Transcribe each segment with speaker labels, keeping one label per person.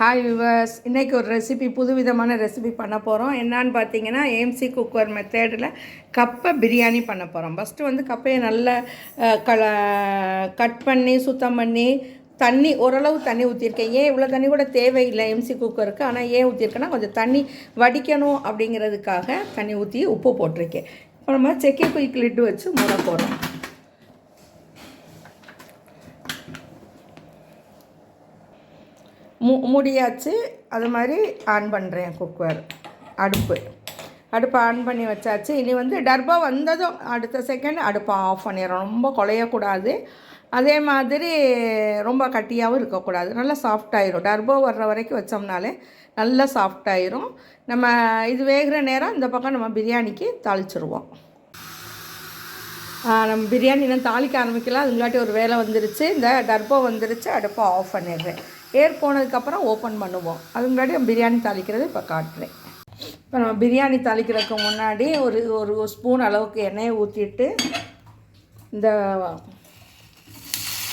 Speaker 1: Hi viewers இன்றைக்கி ஒரு recipe புதுவிதமான ரெசிபி பண்ண போகிறோம் என்னான்னு பார்த்தீங்கன்னா ஏஎம்சி குக்கர் மெத்தேடில் கப்பை பிரியாணி பண்ண போகிறோம் ஃபஸ்ட்டு வந்து கப்பையை நல்லா கல கட் பண்ணி சுத்தம் பண்ணி தண்ணி ஓரளவு தண்ணி ஊற்றிருக்கேன் ஏன் இவ்வளோ தண்ணி கூட தேவையில்லை எம்சி குக்கருக்கு ஆனால் ஏன் ஊற்றிருக்கேன்னா கொஞ்சம் தண்ணி வடிக்கணும் அப்படிங்கிறதுக்காக தண்ணி ஊற்றி உப்பு போட்டிருக்கேன். இப்போ நம்ம செக்கி குயிக் லிட்டு வச்சு மூட போகிறோம் மு மூடியாச்சு. அது மாதிரி ஆன் பண்ணுறேன் குக்கர் அடுப்பு. அடுப்பை ஆன் பண்ணி வச்சாச்சு. இனி வந்து டர்பா வந்ததும் அடுத்த செகண்ட் அடுப்பை ஆஃப் பண்ணிடுறோம். ரொம்ப குலையக்கூடாது. அதே மாதிரி ரொம்ப கட்டியாகவும் இருக்கக்கூடாது. நல்லா சாஃப்ட் ஆயிரும். டர்போ வர்ற வரைக்கும் வச்சோம்னாலே நல்லா சாஃப்ட் ஆயிரும். நம்ம இது வேகிற நேரம் இந்த பக்கம் நம்ம பிரியாணிக்கு தாளிச்சிருவோம். நம்ம பிரியாணி இன்னும் தாளிக்க ஆரம்பிக்கலாம் அதுங்காட்டி ஒரு வேலை வந்துருச்சு. இந்த டர்போ வந்துருச்சு. அடுப்பை ஆஃப் பண்ணிடுறேன். ஏர் போனதுக்கப்புறம் ஓப்பன் பண்ணுவோம். அதுங்காட்டி நம்ம பிரியாணி தாளிக்கிறது இப்போ காட்டுறேன். இப்போ நம்ம பிரியாணி தாளிக்கிறதுக்கு முன்னாடி ஒரு ஒரு ஸ்பூன் அளவுக்கு எண்ணெயை ஊற்றிட்டு இந்த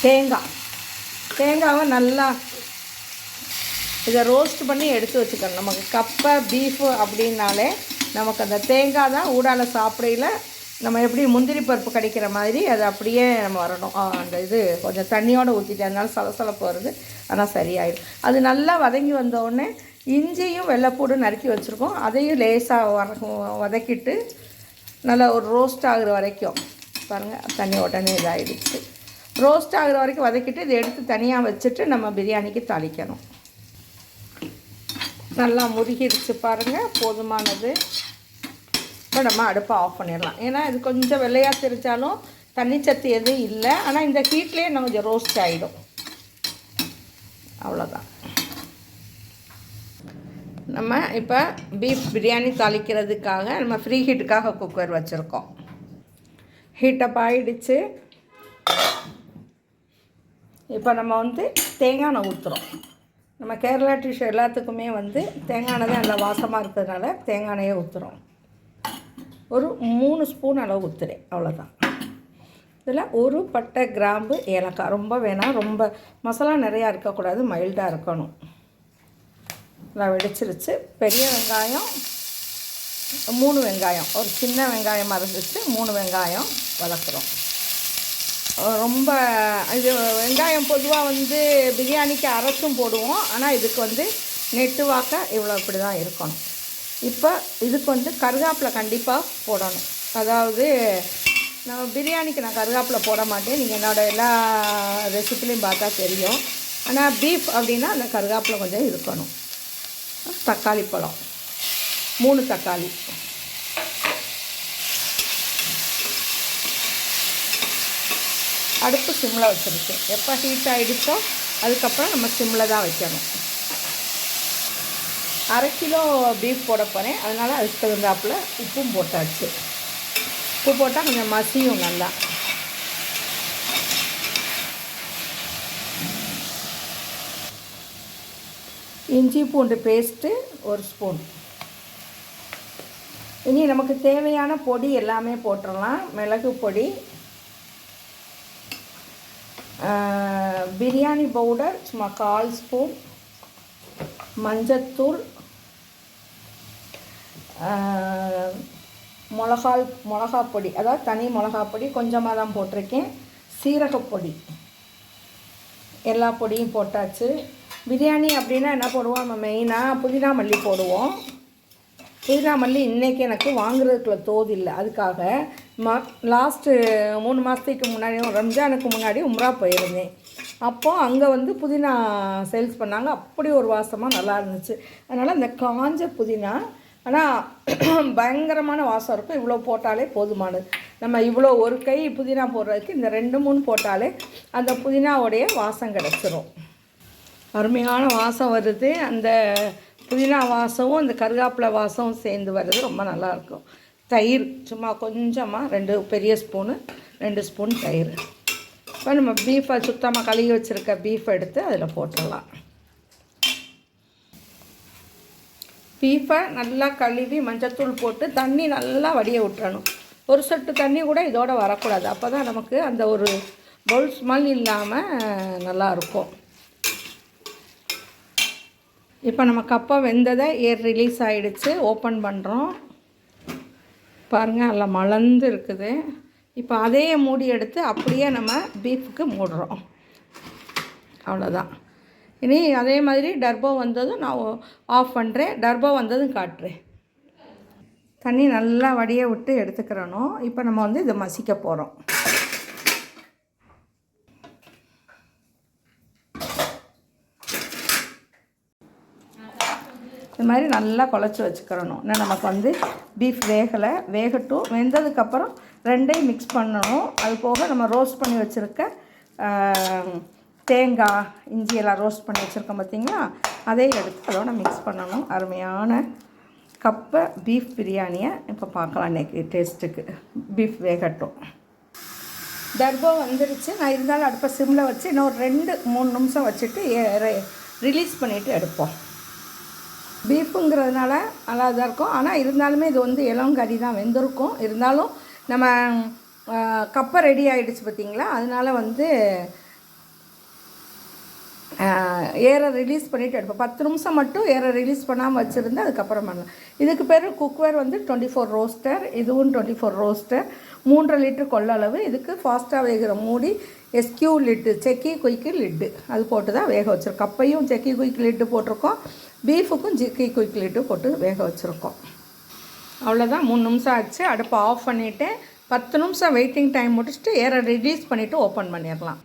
Speaker 1: தேங்காய். தேங்காவை நல்லா இதை ரோஸ்ட் பண்ணி எடுத்து வச்சுக்கணும். நமக்கு கப்பை பீஃபு அப்படின்னாலே நமக்கு அந்த தேங்காய் தான் ஊடால சாப்பிடையில நம்ம எப்படி முந்திரி பருப்பு கிடைக்கிற மாதிரி அது அப்படியே நம்ம வரணும். அந்த இது கொஞ்சம் தண்ணியோடு ஊற்றிட்டு அதனால சலசலப்பு வருது. ஆனால் சரியாயிடும். அது நல்லா வதங்கி வந்தோடனே இஞ்சியும் வெள்ளைப்பூடு நறுக்கி வச்சுருக்கோம். அதையும் லேசாக வர வதக்கிட்டு நல்லா ஒரு ரோஸ்ட் ஆகுற வரைக்கும். பாருங்கள் தண்ணி உடனே இதாகிடுச்சு ரோஸ்ட் ஆகுற வரைக்கும் வதக்கிட்டு இதை எடுத்து தனியாக வச்சுட்டு நம்ம பிரியாணிக்கு தாளிக்கணும். நல்லா முருகிடுச்சு பாருங்கள் போதுமானது. இப்போ நம்ம அடுப்பை ஆஃப் பண்ணிடலாம். ஏன்னா இது கொஞ்சம் வெள்ளையாக தெரிச்சாலும் தண்ணி சத்து எதுவும் இல்லை. ஆனால் இந்த ஹீட்லேயே நம்ம கொஞ்சம் ரோஸ்ட் ஆகிடும் அவ்வளோதான் நம்ம இப்போ பீஃப் பிரியாணி தாளிக்கிறதுக்காக நம்ம ஃப்ரீ ஹீட்டுக்காக குக்கர் வச்சுருக்கோம். ஹீட்டப் ஆகிடுச்சு இப்போ நம்ம வந்து தேங்காய் எண்ணெய் ஊற்றுறோம் நம்ம கேரளா டிஷ் எல்லாத்துக்குமே வந்து தேங்காய் எண்ணெய் தான் நல்லா வாசமாக இருக்கிறதுனால தேங்காய் எண்ணெயே ஊற்றுறோம் ஒரு மூணு ஸ்பூன் அளவு ஊற்றுறேன் அவ்வளோதான் இதில் ஒரு பட்டை கிராம்பு ஏலக்காய் ரொம்ப வேணாம். ரொம்ப மசாலா நிறையா இருக்கக்கூடாது மைல்டாக இருக்கணும். நல்லா வெடிச்சிருச்சு. பெரிய வெங்காயம் மூணு வெங்காயம். ஒரு சின்ன வெங்காயமாக இருந்துச்சு மூணு வெங்காயம் வளர்க்குறோம். ரொம்ப இது வெங்காயம் பொதுவாக வந்து பிரியாணிக்கு அரைச்சும் போடுவோம். ஆனால் இதுக்கு வந்து நெட்டு வாக்க இவ்வளோ இப்படி தான் இருக்கணும். இப்போ இதுக்கு வந்து கருகாப்பில் கண்டிப்பாக போடணும். அதாவது நம்ம பிரியாணிக்கு நான் கருகாப்பில் போட மாட்டேன். நீங்கள் என்னோடய எல்லா ரெசிபிலையும் பார்த்தா தெரியும். ஆனால் பீஃப் அப்படின்னா அந்த கருகாப்பில் கொஞ்சம் இருக்கணும். தக்காளி பழம். மூணு தக்காளி. அடுப்பு சிம்மில் வச்சுருக்கேன். எப்போ ஹீட் ஆகிடுச்சோ அதுக்கப்புறம் நம்ம சிம்மில் தான் வைக்கணும். அரை கிலோ பீஃப் போட போகிறேன் அதனால் அதுக்கு தகுந்தாப்பில் உப்பும் போட்டாச்சு. உப்பு போட்டால் கொஞ்சம் மசியும் நல்லா. இஞ்சி பூண்டு பேஸ்ட்டு ஒரு ஸ்பூன். இனி நமக்கு தேவையான பொடி எல்லாமே போட்டுடலாம். மிளகு பொடி பிரியாணி பவுடர் சும்மா கால் ஸ்பூன் மஞ்சத்தூள் மிளகால் மிளகா பொடி அதாவது தனி மிளகா பொடி கொஞ்சமாக தான் போட்டிருக்கேன். சீரகப்பொடி எல்லா பொடியும் போட்டாச்சு. பிரியாணி அப்படின்னா என்ன போடுவோம்? நம்ம மெயினாக புதினா மல்லி போடுவோம். புதினா மல்லி இன்றைக்கி எனக்கு வாங்குறதுக்குள்ள தோது இல்லை. அதுக்காக மா லாஸ்ட்டு மூணு மாதத்துக்கு முன்னாடி ரம்ஜானுக்கு முன்னாடி உம்ரா போயிருந்தேன். அப்போது அங்கே வந்து புதினா சேல்ஸ் பண்ணாங்க. அப்படி ஒரு வாசமாக நல்லா இருந்துச்சு. அதனால் இந்த காஞ்ச புதினா ஆனால் பயங்கரமான வாசம் இருக்கும். இவ்வளோ போட்டாலே போதுமானது. நம்ம இவ்வளோ ஒரு கை புதினா போடுறதுக்கு இந்த ரெண்டு மூணு போட்டாலே அந்த புதினாவுடைய வாசம் கிடச்சிரும். அருமையான வாசம் வருது. அந்த புதினா வாசமும் இந்த கருகாப்பிலை வாசமும் சேர்ந்து வர்றது ரொம்ப நல்லாயிருக்கும் தயிர் சும்மா கொஞ்சமாக ரெண்டு பெரிய ஸ்பூனு ரெண்டு ஸ்பூன் தயிர். இப்போ நம்ம பீஃபை சுத்தமாக கழுவி வச்சுருக்க பீஃப் எடுத்து அதில் போட்டுடலாம். பீஃபை நல்லா கழுவி மஞ்சத்தூள் போட்டு தண்ணி நல்லா வடிய விட்டுறணும். ஒரு சொட்டு தண்ணி கூட இதோட வரக்கூடாது. அப்போ தான் நமக்கு அந்த ஒரு பவுல் ஸ்மெல் இல்லாமல் நல்லாயிருக்கும் இப்போ நம்ம கப்பை வெந்ததை ஏர் ரிலீஸ் ஆகிடுச்சு ஓப்பன் பண்ணுறோம் பாருங்கள் நல்லா மலர்ந்து இருக்குது. இப்போ அதையே மூடி எடுத்து அப்படியே நம்ம பீஃபுக்கு மூடுறோம். அவ்வளோதான் இனி அதே மாதிரி டர்போ வந்ததும் நான் ஆஃப் பண்ணுறேன் டர்போ வந்ததும் காட்டுறேன். தண்ணி நல்லா வடிய விட்டு எடுத்துக்கிறணும் இப்போ நம்ம வந்து இதை மசிக்க போகிறோம் இது மாதிரி நல்லா குழச்சி வச்சுக்கிறணும் ஏன்னா நமக்கு வந்து பீஃப் வேகலை வேகட்டும். வெந்ததுக்கப்புறம் ரெண்டையும் மிக்ஸ் பண்ணணும். அது போக நம்ம ரோஸ்ட் பண்ணி வச்சுருக்க தேங்காய் இஞ்சியெல்லாம் ரோஸ்ட் பண்ணி வச்சுருக்கோம் பார்த்திங்களா அதே எடுத்து அதோட மிக்ஸ் பண்ணணும். அருமையான கப்பை பீஃப் பிரியாணியை இப்போ பார்க்கலாம் இன்றைக்கி டேஸ்ட்டுக்கு பீஃப் வேகட்டும். தர்போ வந்துருச்சு. நான் இருந்தாலும் அடுப்பை சிம்மில் வச்சு இன்னும் ஒரு ரெண்டு மூணு நிமிஷம் வச்சுட்டு ரிலீஸ் பண்ணிவிட்டு எடுப்போம். பீஃபுங்கிறதுனால நல்லா தான் இருக்கும். ஆனால் இருந்தாலுமே இது வந்து இளங்கறி தான் வெந்திருக்கும். இருந்தாலும் நம்ம கப்பை ரெடி ஆகிடுச்சு பார்த்திங்களா அதனால் வந்து ஏரை ரிலீஸ் பண்ணிவிட்டு எடுப்போம். பத்து நிமிஷம் மட்டும் ஏரை ரிலீஸ் பண்ணாமல் வச்சுருந்து அதுக்கப்புறம் பண்ணலாம். இதுக்கு பேர் குக்வேர் வந்து டுவெண்ட்டி ஃபோர் ரோஸ்டர் இதுவும் டுவெண்ட்டி ஃபோர் ரோஸ்டர் மூன்றரை லிட்டர் கொள்ளளவு இதுக்கு ஃபாஸ்ட்டாக வேகிற மூடி எஸ்கியூ லிட்டு செக்கி குயிக்கு லிட்டு அது போட்டு தான் வேக வச்சுருக்கோம். கப்பையும் செக்கி குயிக்கு லிட்டு போட்டிருக்கோம். பீஃபுக்கும் ஜிக்கி குயிக் லிட்டு போட்டு வேக வச்சுருக்கோம். அவ்வளோதான் மூணு நிமிஷம் ஆச்சு. அடுப்பை ஆஃப் பண்ணிவிட்டு பத்து நிமிஷம் வெயிட்டிங் டைம் முடிச்சுட்டு ஏரை ரிலீஸ் பண்ணிவிட்டு ஓப்பன் பண்ணிடலாம்.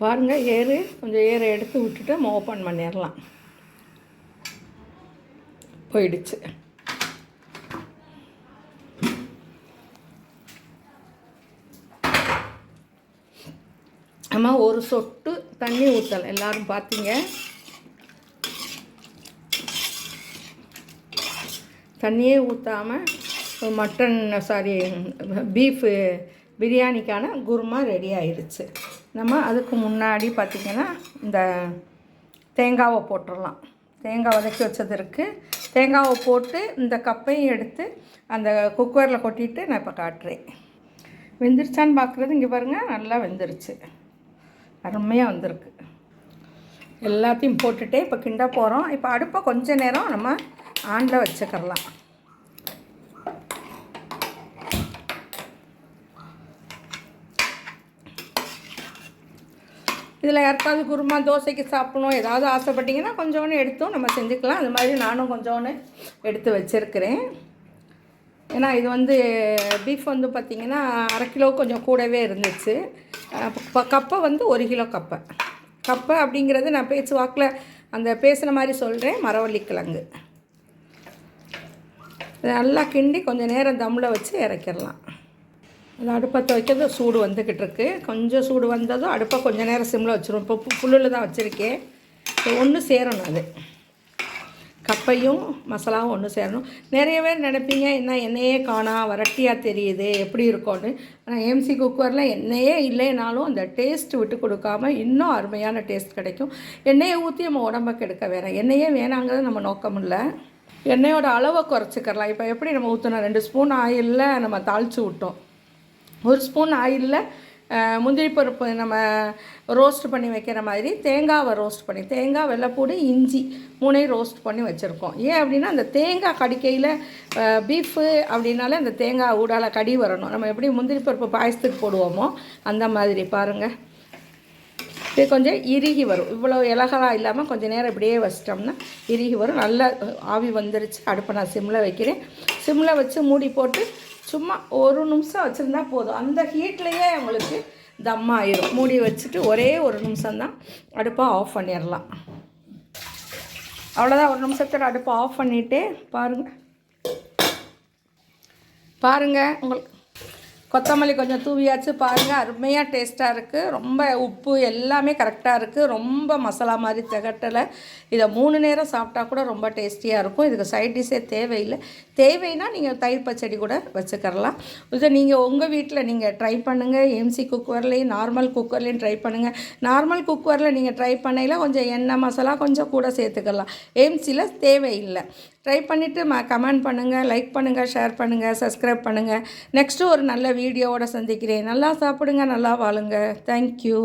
Speaker 1: பாருங்கள் ஏறு. கொஞ்சம் ஏரை எடுத்து விட்டுட்டு நம்ம ஓப்பன் பண்ணிடலாம். போயிடுச்சு. நம்ம ஒரு சொட்டு தண்ணி ஊற்றலை எல்லோரும் பார்த்தீங்க தண்ணியே ஊற்றாமல் மட்டன் சாரி பீஃபு பிரியாணிக்கான குருமா ரெடி ஆயிடுச்சு நம்ம அதுக்கு முன்னாடி பார்த்திங்கன்னா இந்த தேங்காவை போட்டுடலாம். தேங்காய் வதக்கி வச்சது இருக்குது தேங்காவை போட்டு இந்த கப்பையும் எடுத்து அந்த குக்கரில் கொட்டிட்டு நான் இப்போ காட்டுறேன். வெந்துருச்சான்னு பார்க்குறது இங்கே பாருங்கள் நல்லா வெந்துருச்சு. அருமையாக வந்திருக்கு. எல்லாத்தையும் போட்டுகிட்டே இப்போ கிண்ட போகிறோம் இப்போ அடுப்பை கொஞ்ச நேரம் நம்ம ஆண்டில் வச்சுக்கிறலாம். இதில் யாருக்காவது குருமா தோசைக்கு சாப்பிடணும் ஏதாவது ஆசைப்பட்டிங்கன்னா கொஞ்சோன்னு எடுத்தும் நம்ம செஞ்சுக்கலாம். அது மாதிரி நானும் கொஞ்சோன்னு எடுத்து வச்சுருக்கிறேன். ஏன்னா இது வந்து பீஃப் வந்து பார்த்திங்கன்னா அரை கிலோ கொஞ்சம் கூடவே இருந்துச்சு. கப்பை வந்து ஒரு கிலோ கப்பை. கப்பை அப்படிங்கிறது நான் பேச்சு வாக்கில் அந்த பேசுகிற மாதிரி சொல்கிறேன் மரவள்ளி கிழங்கு. நல்லா கிண்டி கொஞ்சம் நேரம் தம்மில் வச்சு இறக்கிடலாம். அந்த அடுப்பத்தை வைக்கிறது சூடு வந்துக்கிட்டு இருக்கு கொஞ்சம் சூடு வந்ததும் அடுப்பை கொஞ்சம் நேரம் சிம்மில் வச்சுருவோம். இப்போ புல்லில் தான் வச்சுருக்கேன். ஒன்று சேரணும் அது. கப்பையும் மசாலாவும் ஒன்று சேரணும். நிறைய பேர் நினைப்பீங்க என்ன என்னையே காணா வரட்டியாக தெரியுது எப்படி இருக்கும்னு. ஆனால் ஏம்சி குக்கரில் எண்ணெயே இல்லைனாலும் அந்த டேஸ்ட் விட்டு கொடுக்காம இன்னும் அருமையான டேஸ்ட் கிடைக்கும். எண்ணெயை ஊற்றி நம்ம உடம்புக்கு எடுக்க வேணாம். எண்ணெயே வேணாங்கிறது நம்ம நோக்கம் இல்லை எண்ணெயோட அளவை குறைச்சிக்கிறலாம். இப்போ எப்படி நம்ம ஊற்றினோம் ரெண்டு ஸ்பூன் ஆயிலில் நம்ம தாளித்து விட்டோம். ஒரு ஸ்பூன் ஆயிலில் முந்திரி பருப்பு நம்ம ரோஸ்ட் பண்ணி வைக்கிற மாதிரி தேங்காவை ரோஸ்ட் பண்ணி தேங்காய் வெள்ளைப்பூடு இஞ்சி மூணையும் ரோஸ்ட் பண்ணி வச்சுருக்கோம். ஏன் அப்படின்னா அந்த தேங்காய் கடிக்கையில் பீஃபு அப்படின்னாலே அந்த தேங்காய் ஊடால கடி வரணும். நம்ம எப்படி முந்திரி பருப்பு பாயசத்துக்கு போடுவோமோ அந்த மாதிரி பாருங்கள் இது கொஞ்சம் இறுகி வரும். இவ்வளோ இலகலாக இல்லாமல் கொஞ்சம் நேரம் இப்படியே வச்சிட்டோம்னா இறுகி வரும். நல்லா ஆவி வந்துருச்சு. அடுப்பை நான் சிம்மில் வைக்கிறேன். சிம்மில் வச்சு மூடி போட்டு சும்மா ஒரு நிமிஷம் வச்சுருந்தா போதும். அந்த ஹீட்லேயே உங்களுக்கு தம் ஆயிரும். மூடி வச்சுட்டு ஒரே ஒரு நிமிஷம்தான் அடுப்பை ஆஃப் பண்ணிடலாம். அவ்வளோதான் ஒரு நிமிஷத்தில் அடுப்பை ஆஃப் பண்ணிவிட்டு பாருங்கள் பாருங்கள் உங்களுக்கு கொத்தமல்லி கொஞ்சம் தூவியாச்சு பாருங்கள் அருமையாக டேஸ்ட்டாக இருக்குது ரொம்ப உப்பு எல்லாமே கரெக்டாக இருக்குது ரொம்ப மசாலா மாதிரி திகட்டலை. இதை மூணு நேரம் சாப்பிட்டா கூட ரொம்ப டேஸ்டியாக இருக்கும். இதுக்கு சைட் டிஷ்ஷே தேவையில்லை. தேவைன்னா நீங்கள் தயிர் பச்சடி கூட வச்சுக்கரலாம் இதை நீங்கள் உங்கள் வீட்டில் நீங்கள் ட்ரை பண்ணுங்கள் எம்சி குக்கர்லேயும் நார்மல் குக்கர்லேயும் ட்ரை பண்ணுங்கள் நார்மல் குக்கரில் நீங்கள் ட்ரை பண்ணையில் கொஞ்சம் எண்ணெய் மசாலா கொஞ்சம் கூட சேர்த்துக்கலாம். எம்சியில் தேவையில்லை. ட்ரை பண்ணிவிட்டு ம கமெண்ட் பண்ணுங்கள் லைக் பண்ணுங்கள் ஷேர் பண்ணுங்கள் சப்ஸ்கிரைப் பண்ணுங்கள் நெக்ஸ்ட்டு ஒரு நல்ல வீடியோவோட சந்திக்கிறேன். நல்லா சாப்பிடுங்க நல்லா வாழுங்க. தேங்க்யூ